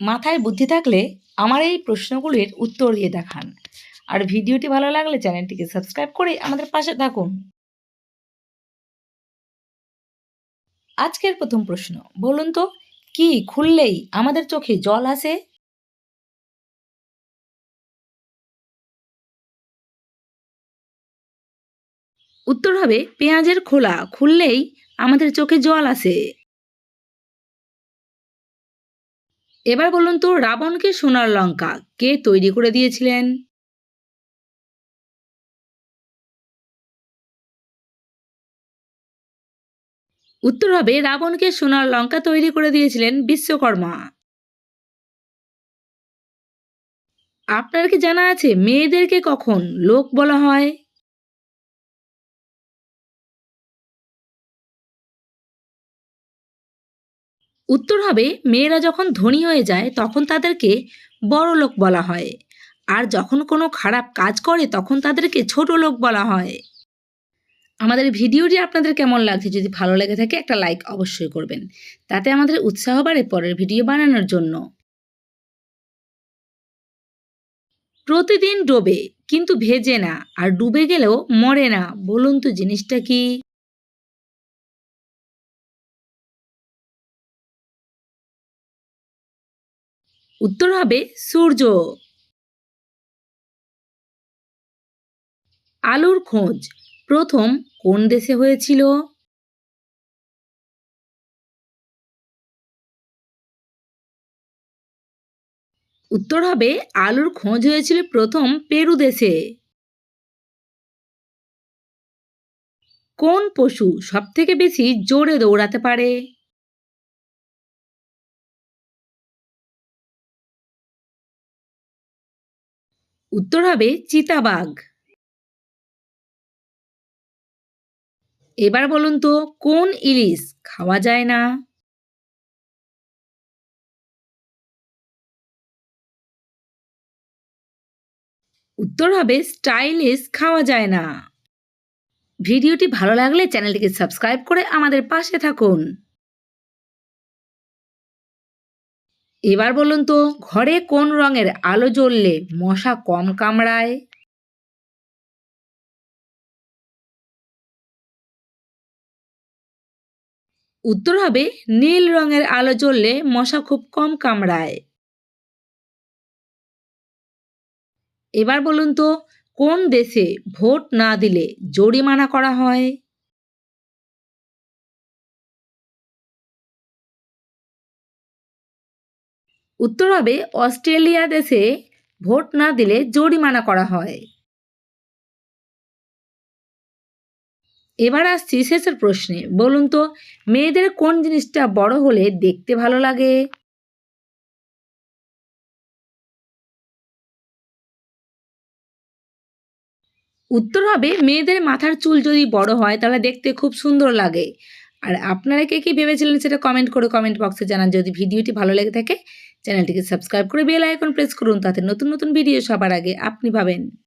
মাথায় বুদ্ধি থাকলে আমার এই প্রশ্নগুলির উত্তর দিয়ে দেখান। আর ভিডিওটি ভালো লাগলে চ্যানেলটিকে সাবস্ক্রাইব করে আমাদের পাশে থাকুন। আজকের প্রথম প্রশ্ন, বলুন তো, কি খুললেই আমাদের চোখে জল আসে? উত্তর হবে, পেঁয়াজের খোলা, খুললেই আমাদের চোখে জল আসে। এবার বলুন তো, রাবণকে সোনার লঙ্কা কে তৈরি করে দিয়েছিলেন? উত্তর হবে, রাবণকে সোনার লঙ্কা তৈরি করে দিয়েছিলেন বিশ্বকর্মা। আপনার কি জানা আছে, মেয়েদেরকে কখন লোক বলা হয়? উত্তর হবে, মেয়েরা যখন ধনী হয়ে যায় তখন তাদেরকে বড় লোক বলা হয়। আর যখন কোনো খারাপ কাজ করে তখন তাদেরকে ছোট লোক বলা হয়। আমাদের ভিডিওটি আপনাদের কেমন লাগছে যদি ভালো লেগে থাকে একটা লাইক অবশ্যই করবেন। তাতে আমাদের উৎসাহ বাড়ে পরের ভিডিও বানানোর জন্য। প্রতিদিন ডোবে, কিন্তু ভেজে না। আর ডুবে গেলেও মরে না। বলুন তো জিনিসটা কি? উত্তর হবে সূর্য। আলুর খোঁজ, প্রথম কোন দেশে হয়েছিল? উত্তর হবে আলুর খোঁজ হয়েছিল প্রথম পেরু দেশে। কোন পশু সবথেকে বেশি জোরে দৌড়াতে পারে? উত্তর হবে চিতাবাঘ। এবার বলুন তো, কোন ইলিশ খাওয়া যায় না? উত্তর হবে, স্টাইলিশ খাওয়া যায় না। ভিডিওটি ভালো লাগলে চ্যানেলটিকে সাবস্ক্রাইব করে আমাদের পাশে থাকুন। এবার বলুন তো, ঘরে কোন রঙের আলো জ্বললে মশা কম কামড়ায়? উত্তর হবে, নীল রঙের আলো জ্বললে মশা খুব কম কামড়ায়। এবার বলুন তো, কোন দেশে ভোট না দিলে জরিমানা করা হয়? উত্তর হবে অস্ট্রেলিয়া দেশে ভোট না দিলে জরিমানা করা হয়। এবার আসছি শেষের প্রশ্নে। বলুন তো, মেয়েদের কোন জিনিসটা বড় হলে দেখতে ভালো লাগে? উত্তর হবে, মেয়েদের মাথার চুল যদি বড় হয় তাহলে দেখতে খুব সুন্দর লাগে। আর আপনারা কে কী ভেবেছিলেন সেটা কমেন্ট করে কমেন্ট বক্সে জানান। যদি ভিডিওটি ভালো লেগে থাকে চ্যানেলটিকে সাবস্ক্রাইব করে বেল আইকন প্রেস করুন, তাতে নতুন নতুন ভিডিও সবার আগে আপনি পাবেন।